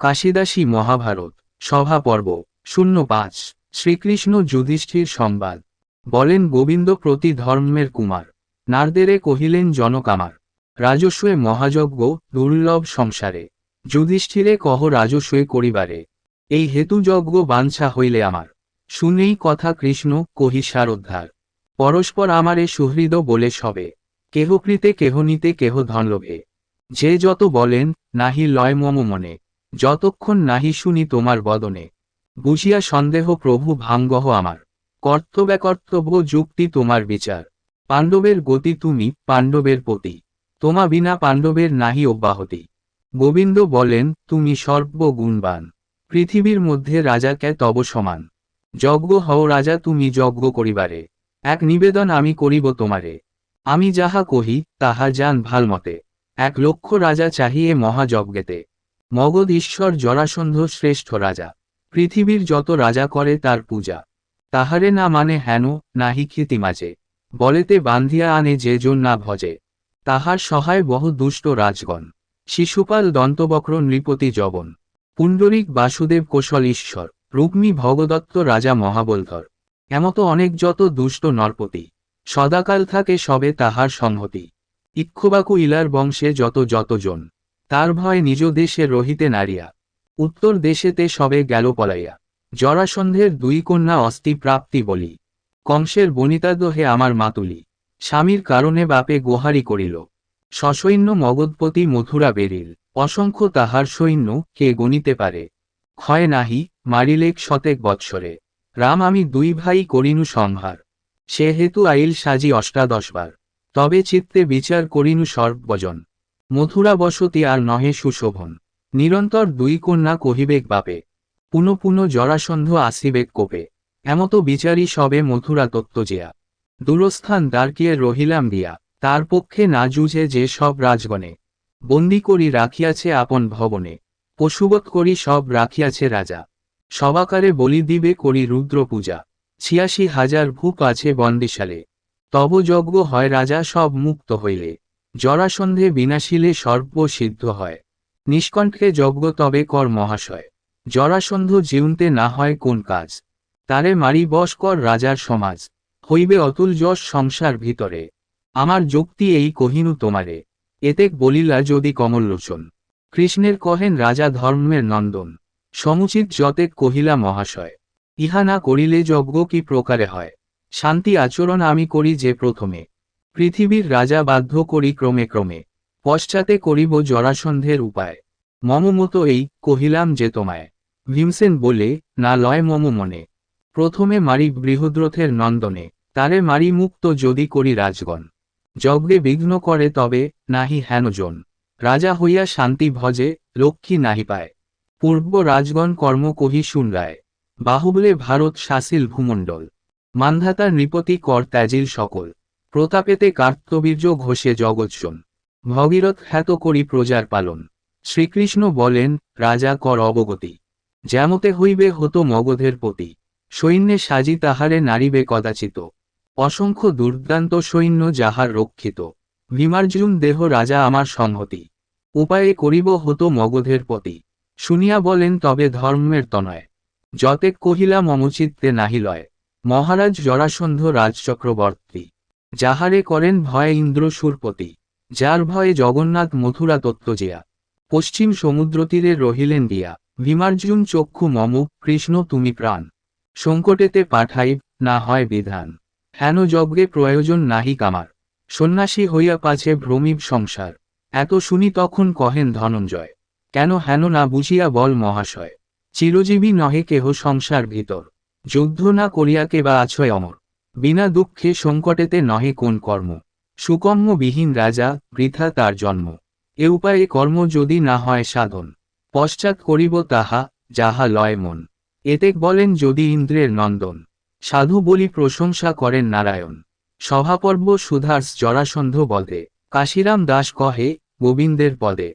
কাশিদাসী মহাভারত, সভা পর্ব, শূন্য পাঁচ, শ্রীকৃষ্ণ যুধিষ্ঠির সংবাদ। বলেন গোবিন্দ প্রতি ধর্মের কুমার, নারদেরে কহিলেন জনক আমার রাজস্বে মহাযজ্ঞ, দুর্লভ সংসারে, যুধিষ্ঠিরে কহ রাজস্বে করিবারে। এই হেতু যজ্ঞ বাঞ্ছা হইলে আমার, শুনেই কথা কৃষ্ণ, কহি সারোদ্ধার পরস্পর আমারে সুহৃদ বলে সবে কেহকৃতে কেহ নিতে কেহ ধনলোভে। যে যত বলেন, নাহি লয় মম মনে। যতক্ষণ নাহি শুনি তোমার বদনে, বুঝিয়া সন্দেহ প্রভু ভাঙ্গহ আমার। কর্তব্যকর্তব্য যুক্তি তোমার বিচার। পাণ্ডবের গতি তুমি, পাণ্ডবের পতি। তোমা বিনা পাণ্ডবের নাহি অব্যাহতি। গোবিন্দ বলেন, তুমি সর্বগুণবান। পৃথিবীর মধ্যে রাজাকে তব সমান। যজ্ঞ হও রাজা, তুমি যজ্ঞ করিবারে। এক নিবেদন আমি করিব তোমারে। আমি যাহা কহি, তাহা জান ভালমতে। এক লক্ষ রাজা চাহিয়ে মহাযজ্ঞেতে। মগধ ঈশ্বর জরাসন্ধ শ্রেষ্ঠ রাজা। পৃথিবীর যত রাজা করে তার পূজা। তাহারে না মানে হেন, নাহি খ্যাতি মাঝে। বলেতে বান্ধিয়া আনে যে জন না ভজে। তাহার সহায় বহু দুষ্ট রাজগণ। শিশুপাল দন্তবক্র নৃপতি জবন পুণ্ডরিক বাসুদেব কোশল ঈশ্বর। রুক্মী ভগদত্ত রাজা মহাবলধর। এমত অনেক যত দুষ্ট নরপতি। সদাকাল থাকে সবে তাহার সংহতি। ইক্ষবাকু ইলার বংশে যত যতজন তার ভয় নিজ দেশে রহিতে নারিয়া। উত্তর দেশেতে সবে গেল পলাইয়া। জরাসন্ধের দুই কন্যা অস্থি প্রাপ্তি বলি। কংসের বনিতা দোহে আমার মাতুলি। স্বামীর কারণে বাপে গোহারি করিল। সসৈন্য মগধপতি মথুরা বেরিল। অসংখ্য তাহার সৈন্য কে গণিতে পারে। ক্ষয় নাহি মারিলেক শতেক বৎসরে। রাম আমি দুই ভাই করিনু সংহার সে হেতু আইল সাজি অষ্টাদশবার তবে চিত্তে বিচার করিনু সর্বজন। মথুরা বসতি আর নহে সুশোভন। নিরন্তর দুই কন্যা কহিবেক বাপে, পুনঃ পুনঃ জরাসন্ধ আসিবেক কোপে এমত বিচারী সবে মথুরা তত্ত্বজিয়া দূরস্থান দ্বারকিয়ে রহিলাম দিয়া, তার পক্ষে না জুঝে যে সব রাজগণে। বন্দি করি রাখিয়াছে আপন ভবনে, পশুবৎ করি সব রাখিয়াছে রাজা। সবাকারে বলি দিবে করি রুদ্র পূজা, ছিয়াশি হাজার ভূপ আছে বন্দিশালে। তব যজ্ঞ হয় রাজা, সব মুক্ত হইলে। জরাসন্ধে বিনাশিলে সর্বসিদ্ধ হয়। নিষ্কণ্ঠে যজ্ঞ তবে কর মহাশয়। জরাসন্ধ জিউনতে না হয় কোন কাজ। তারে মারি বশ কর রাজার সমাজ। হইবে অতুল যশ সংসার ভিতরে। আমার যুক্তি এই কহিনু তোমারে। এতেক বলিলা যদি কমললোচন। কৃষ্ণের কহেন রাজা ধর্মের নন্দন। সমুচিত যতেক কহিলা মহাশয়। ইহা না করিলে যজ্ঞ কি প্রকারে হয়। শান্তি আচরণ আমি করি যে প্রথমে। পৃথিবীর রাজা বাধ্য করি ক্রমে ক্রমে, পশ্চাতে করিব জরাসন্ধের উপায়। মম মতো এই কহিলাম যে তোমায়, ভীমসেন বলে, না লয় মম মনে। প্রথমে মারি বৃহদ্রথের নন্দনে, তারে মারি মুক্ত যদি করি রাজগণ। যজ্ঞে বিঘ্ন করে তবে নাহি হেনজন রাজা হইয়া শান্তি ভজে লক্ষ্মী নাহি পায়। পূর্ব রাজগণ কর্ম কহি শুনরায়। বাহুবলে ভারত শাসিল ভূমণ্ডল। মান্ধাতার নৃপতি কর ত্যাজিল সকল। প্রতাপেতে কার্তবীর্য ঘোষে জগৎজন ভগীরথ খ্যাত করি প্রজার পালন। শ্রীকৃষ্ণ বলেন, রাজা, কর অবগতি। যেমতে হইবে হতো মগধের পতি। সৈন্যে সাজি তাহারে নারিবে কদাচিত। অসংখ্য দুর্দান্ত সৈন্য যাহার রক্ষিত। ভীমার্জুন দেহ রাজা আমার সংহতি। উপায়ে করিব হতো মগধের পতি। শুনিয়া বলেন, তবে ধর্মের তনয়। যতেক কহিলা মমচিত্তে নাহিলয় মহারাজ জরাসন্ধ রাজচক্রবর্তী। যাহারে করেন ভয় ইন্দ্র সুরপতি, যার ভয়ে জগন্নাথ মথুরা তত্ত্বজিয়া। পশ্চিম সমুদ্রতীরে রহিলেন দিয়া, ভীমার্জুন চক্ষু মম, কৃষ্ণ তুমি প্রাণ। সংকটেতে পাঠাইব, না হয় বিধান। হেন যজ্ঞে প্রয়োজন নাহি কামার। সন্ন্যাসী হইয়া পাছে ভ্রমিব সংসার। এত শুনি তখন কহেন ধনঞ্জয়, কেন হেন না বুঝিয়া বল মহাশয়। চিরজীবী নহে কেহ সংসার ভিতর। যুদ্ধ না করিয়া কে বা আছয় অমর। বিনা দুঃখে সংকটেতে নহে কোন কর্ম। সুকর্মবিহীন রাজা, বৃথা তার জন্ম। এ উপায়ে কর্ম যদি না হয় সাধন। পশ্চাৎ করিব তাহা, যাহা লয় মন। এতেক বলেন যদি ইন্দ্রের নন্দন। সাধু বলি প্রশংসা করেন নারায়ণ। সভাপর্ব সুধার্স জরাসন্ধ বদে কাশিরাম দাস কহে, গোবিন্দের পদে।